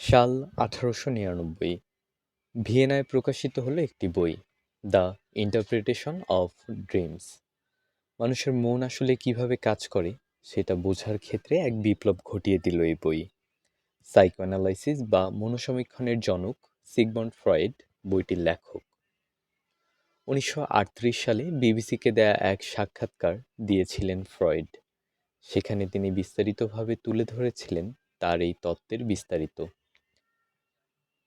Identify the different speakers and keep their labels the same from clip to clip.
Speaker 1: সাল আঠারোশো নিরানব্বই। ভিয়েনায় প্রকাশিত হলো একটি বই, দ্য ইন্টারপ্রিটেশন অফ ড্রিমস। মানুষের মন আসলে কীভাবে কাজ করে, সেটা বোঝার ক্ষেত্রে এক বিপ্লব ঘটিয়ে দিল এই বই। সাইকোঅ্যানালাইসিস বা মনোসমীক্ষণের জনক সিগমন্ড ফ্রয়েড বইটির লেখক। উনিশশো আটত্রিশ সালে বিবিসিকে দেয়া এক সাক্ষাৎকার দিয়েছিলেন ফ্রয়েড। সেখানে তিনি বিস্তারিতভাবে তুলে ধরেছিলেন তার এই তত্ত্বের বিস্তারিত।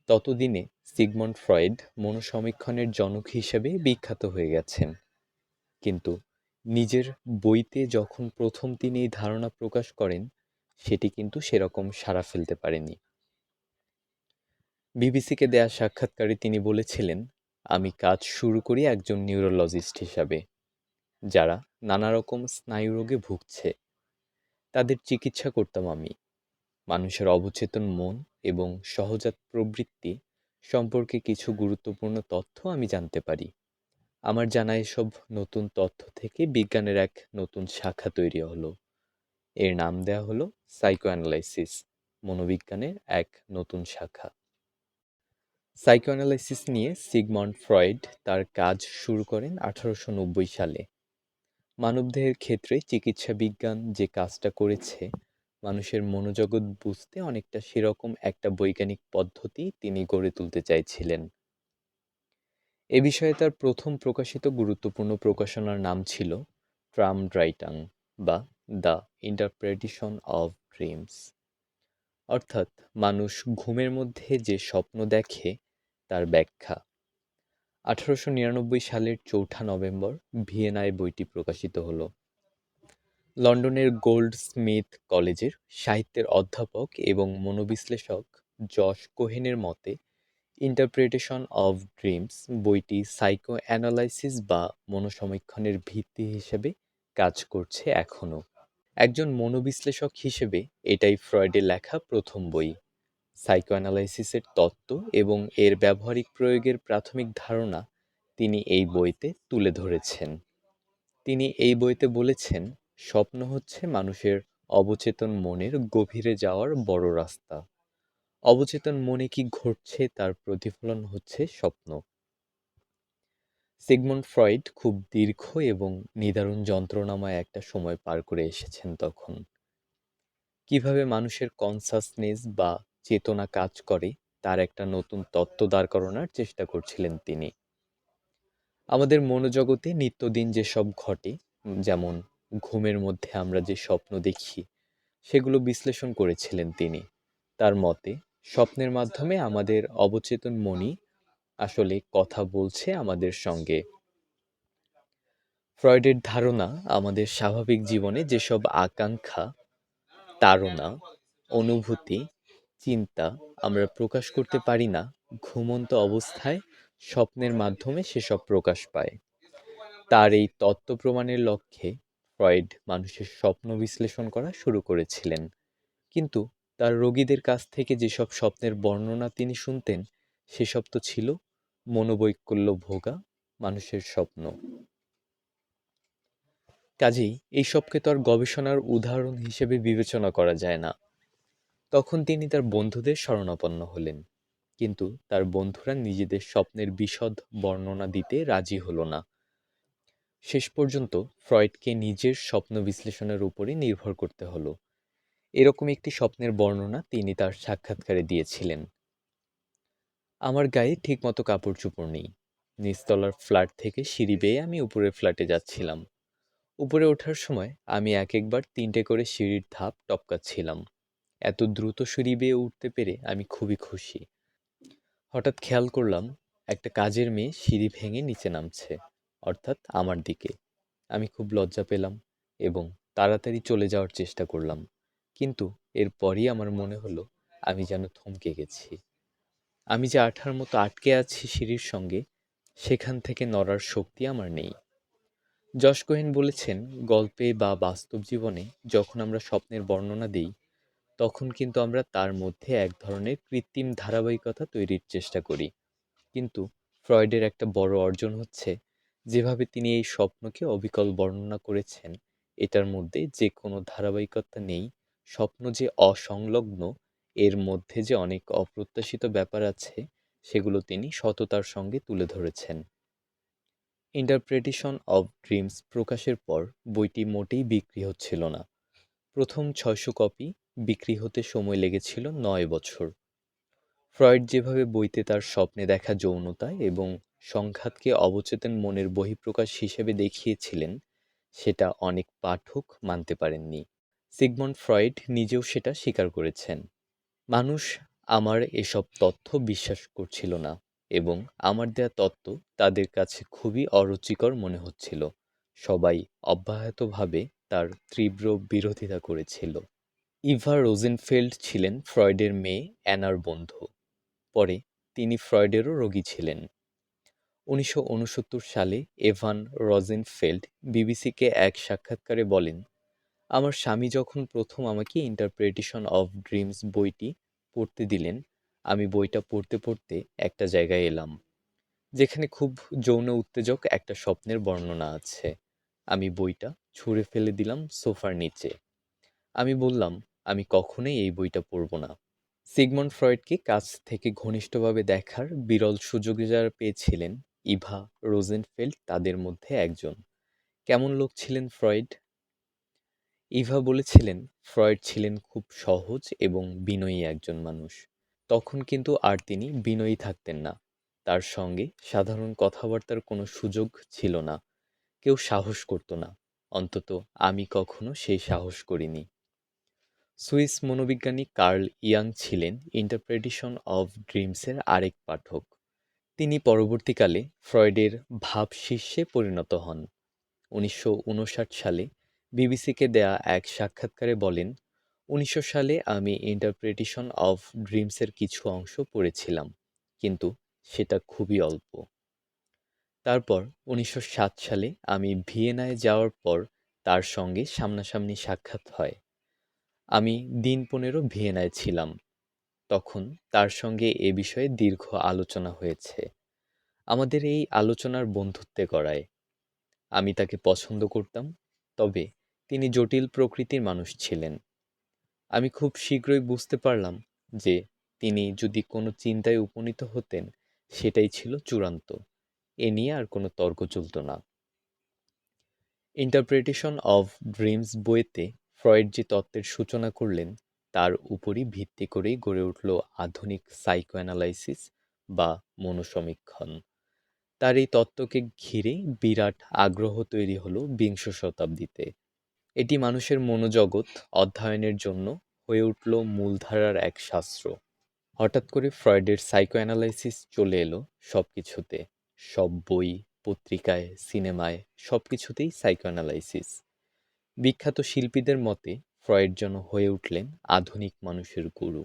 Speaker 1: ততদিনে সিগমন্ড ফ্রয়েড মনোসমীক্ষণের জনক হিসেবে বিখ্যাত হয়ে গেছেন। কিন্তু নিজের বইতে যখন প্রথম তিনি ধারণা প্রকাশ করেন, সেটি কিন্তু সেরকম সাড়া ফেলতে পারেনি। বিবিসিকে দেয়া সাক্ষাৎকারে তিনি বলেছিলেন, আমি কাজ শুরু করি একজন নিউরোলজিস্ট হিসাবে, যারা নানা রকম স্নায়ুরোগে ভুগছে। তাদের চিকিৎসা করতাম আমি। মানুষের অবচেতন মন এবং সহজাত প্রবৃত্তি সম্পর্কে কিছু গুরুত্বপূর্ণ তথ্য আমি জানতে পারি। আমার জানা এসব নতুন তথ্য থেকে বিজ্ঞানের এক নতুন শাখা তৈরি হলো। এর নাম দেয়া হলো সাইকোঅ্যানালাইসিস মনোবিজ্ঞানের এক নতুন শাখা। সাইকোঅ্যানালাইসিস নিয়ে সিগমন্ড ফ্রয়েড তার কাজ শুরু করেন আঠারোশো নব্বই সালে। মানবদেহের ক্ষেত্রে চিকিৎসা বিজ্ঞান যে কাজটা করেছে মানুষের মনোজগৎ বুঝতে অনেকটা সেরকম একটা বৈজ্ঞানিক পদ্ধতি তিনি গড়ে তুলতে চাইছিলেন। এ বিষয়ে তার প্রথম প্রকাশিত গুরুত্বপূর্ণ প্রকাশনার নাম ছিল ট্রাম ড্রাইটাং বা দ্য ইন্টারপ্রেটেশন অফ ড্রিমস। অর্থাৎ মানুষ ঘুমের মধ্যে যে স্বপ্ন দেখে তার ব্যাখ্যা। আঠারোশো নিরানব্বই সালের চৌঠা নভেম্বর ভিয়েনায় বইটি প্রকাশিত হলো। লন্ডনের গোল্ড স্মিথ কলেজের সাহিত্যের অধ্যাপক এবং মনোবিশ্লেষক জশ কোহেনের মতে, ইন্টারপ্রিটেশন অফ ড্রিমস বইটি সাইকো অ্যানালাইসিস বা মনোসমীক্ষণের ভিত্তি হিসেবে কাজ করছে এখনও একজন মনোবিশ্লেষক হিসেবে এটাই ফ্রয়েডের লেখা প্রথম বই। সাইকো অ্যানালাইসিসের তত্ত্ব এবং এর ব্যবহারিক প্রয়োগের প্রাথমিক ধারণা তিনি এই বইতে তুলে ধরেছেন। তিনি এই বইতে বলেছেন স্বপ্ন হচ্ছে মানুষের অবচেতন মনের গভীরে যাওয়ার বড় রাস্তা। অবচেতন মনে কি ঘটছে তার প্রতিফলন হচ্ছে স্বপ্ন। সিগমন্ড ফ্রয়েড খুব দীর্ঘ এবং নিদারুণ যন্ত্রণাময় একটা সময় পার করে এসেছেন তখন। কীভাবে মানুষের কনসাসনেস বা চেতনা কাজ করে, তার একটা নতুন তত্ত্ব দাঁড় করানোর চেষ্টা করছিলেন তিনি। আমাদের মনোজগতে নিত্যদিন যেসব ঘটে, যেমন ঘুমের মধ্যে আমরা যে স্বপ্ন দেখি, সেগুলো বিশ্লেষণ করেছিলেন তিনি। তার মতে, স্বপ্নের মাধ্যমে আমাদের অবচেতন মনই আসলে কথা বলছে আমাদের সঙ্গে। ফ্রয়েডের ধারণা, আমাদের স্বাভাবিক জীবনে যেসব আকাঙ্ক্ষা, তাড়না, অনুভূতি, চিন্তা আমরা প্রকাশ করতে পারি না, ঘুমন্ত অবস্থায় স্বপ্নের মাধ্যমে সেসব প্রকাশ পায়। তার এই তত্ত্ব প্রমাণের লক্ষ্যে ফ্রয়েড মানুষের স্বপ্ন বিশ্লেষণ করা শুরু করেছিলেন। কিন্তু তার রোগীদের কাছ থেকে যেসব স্বপ্নের বর্ণনা তিনি শুনতেন, সেসব তো ছিল মনোবৈকল্য ভোগা মানুষের স্বপ্ন। কাজেই এইসবকে তো আর গবেষণার উদাহরণ হিসেবে বিবেচনা করা যায় না। তখন তিনি তার বন্ধুদের শরণাপন্ন হলেন, কিন্তু তার বন্ধুরা নিজেদের স্বপ্নের বিশদ বর্ণনা দিতে রাজি হলো না। শেষ পর্যন্ত ফ্রয়েডকে নিজের স্বপ্ন বিশ্লেষণের উপরই নির্ভর করতে হলো। এরকম একটি স্বপ্নের বর্ণনা তিনি তার সাক্ষাৎকারে দিয়েছিলেন। আমার গায়ে ঠিকমতো কাপড় চোপড় নেই। নিচতলার ফ্ল্যাট থেকে সিঁড়ি বেয়ে আমি উপরের ফ্ল্যাটে যাচ্ছিলাম। উপরে ওঠার সময় আমি এক একবার তিনটে করে সিঁড়ির ধাপ টপকাচ্ছিলাম। এত দ্রুত সিঁড়ি বেয়ে উঠতে পেরে আমি খুবই খুশি। হঠাৎ খেয়াল করলাম, একটা কাজের মেয়ে সিঁড়ি ভেঙে নিচে নামছে। অর্থাৎ আমার দিকে। আমি খুব লজ্জা পেলাম এবং তাড়াতাড়ি চলে যাওয়ার চেষ্টা করলাম। কিন্তু এরপরই আমার মনে হলো, আমি যেন থমকে গেছি। আমি যে আঠার মতো আটকে আছি সিঁড়ির সঙ্গে, সেখান থেকে নড়ার শক্তি আমার নেই। যশ কোহেন বলেছেন, গল্পে বা বাস্তব জীবনে যখন আমরা স্বপ্নের বর্ণনা দিই, তখন কিন্তু আমরা তার মধ্যে এক ধরনের কৃত্রিম ধারাবাহিকতা তৈরির চেষ্টা করি। কিন্তু ফ্রয়েডের একটা বড় অর্জন হচ্ছে যেভাবে তিনি এই স্বপ্নকে অবিকল বর্ণনা করেছেন, এটার মধ্যে যে কোনো ধারাবাহিকতা নেই। স্বপ্ন যে অসংলগ্ন, এর মধ্যে যে অনেক অপ্রত্যাশিত ব্যাপার আছে, সেগুলো তিনি সততার সঙ্গে তুলে ধরেছেন। ইন্টারপ্রেটেশন অব ড্রিমস প্রকাশের পর বইটি মোটেই বিক্রি হচ্ছিল না। প্রথম ছয়শো কপি বিক্রি হতে সময় লেগেছিল নয় বছর। ফ্রয়েড যেভাবে বইতে তার স্বপ্নে দেখা যৌনতা এবং সংঘাতকে অবচেতন মনের বহিঃপ্রকাশ হিসেবে দেখিয়েছিলেন, সেটা অনেক পাঠক মানতে পারেননি। সিগমন্ড ফ্রয়েড নিজেও সেটা স্বীকার করেছেন। মানুষ আমার এসব তথ্য বিশ্বাস করছিল না এবং আমার দেয়া তত্ত্ব তাদের কাছে খুবই অরুচিকর মনে হচ্ছিল। সবাই অব্যাহতভাবে তার তীব্র বিরোধিতা করেছিল। ইভা রোজেনফেল্ড ছিলেন ফ্রয়েডের মেয়ে অ্যানার বন্ধু। পরে তিনি ফ্রয়েডেরও রোগী ছিলেন। উনিশশো উনসত্তর সালে এভান রজেনফেল্ড বিবিসিকে এক সাক্ষাৎকারে বলেন, আমার স্বামী যখন প্রথম আমাকে ইন্টারপ্রেটেশন অফ ড্রিমস বইটি পড়তে দিলেন, আমি বইটা পড়তে পড়তে একটা জায়গায় এলাম, যেখানে খুব যৌন উত্তেজক একটা স্বপ্নের বর্ণনা আছে। আমি বইটা ছুঁড়ে ফেলে দিলাম সোফার নিচে। আমি বললাম, আমি কখনোই এই বইটা পড়ব না। সিগমন্ড ফ্রয়েডকে কাছ থেকে ঘনিষ্ঠভাবে দেখার বিরল সুযোগ যারা পেয়েছিলেন, ইভা রোজেনফেল্ড তাদের মধ্যে একজন। কেমন লোক ছিলেন ফ্রয়েড? ইভা বলেছিলেন, ফ্রয়েড ছিলেন খুব সহজ এবং বিনয়ী একজন মানুষ। তখন কিন্তু আর তিনি বিনয়ী থাকতেন না। তার সঙ্গে সাধারণ কথাবার্তার কোনো সুযোগ ছিল না। কেউ সাহস করতো না। অন্তত আমি কখনো সেই সাহস করিনি। সুইস মনোবিজ্ঞানী কার্ল ইয়াং ছিলেন ইন্টারপ্রেটেশন অফ ড্রিমসের আরেক পাঠক। তিনি পরবর্তীকালে ফ্রয়েডের ভাবশিষ্যে পরিণত হন। উনিশশো উনষাট সালে বিবিসিকে দেয়া এক সাক্ষাৎকারে বলেন, উনিশশো সালে আমি ইন্টারপ্রেটেশন অফ ড্রিমসের কিছু অংশ পড়েছিলাম, কিন্তু সেটা খুবই অল্প। তারপর উনিশশো সাত সালে আমি ভিয়েনায় যাওয়ার পর তার সঙ্গে সামনাসামনি সাক্ষাৎ হয়। আমি দিন পনেরো ভিয়েনায় ছিলাম। তখন তার সঙ্গে এ বিষয়ে দীর্ঘ আলোচনা হয়েছে। আমাদের এই আলোচনার বন্ধুত্বে গড়ায়। আমি তাকে পছন্দ করতাম, তবে তিনি জটিল প্রকৃতির মানুষ ছিলেন। আমি খুব শীঘ্রই বুঝতে পারলাম যে তিনি যদি কোনো চিন্তায় উপনীত হতেন, সেটাই ছিল চূড়ান্ত। এ নিয়ে আর কোনো তর্ক চলত না। ইন্টারপ্রিটেশন অফ ড্রিমস বইতে ফ্রয়েড যে তত্ত্বের সূচনা করলেন, তার উপরই ভিত্তি করেই গড়ে উঠল আধুনিক সাইকোঅ্যানালাইসিস বা মনোসমীক্ষণ তার এই তত্ত্বকে ঘিরে বিরাট আগ্রহ তৈরি হলো বিংশ শতাব্দীতে। এটি মানুষের মনোজগৎ অধ্যয়নের জন্য হয়ে উঠল মূলধারার এক শাস্ত্র। হঠাৎ করে ফ্রয়েডের সাইকোঅ্যানালাইসিস চলে এলো সব কিছুতে সব বই, পত্রিকায়, সিনেমায় সব কিছুতেই সাইকোঅ্যানালাইসিস। বিখ্যাত শিল্পীদের মতে ফ্রয়েড যেন হয়ে উঠলেন আধুনিক মানুষের গুরু।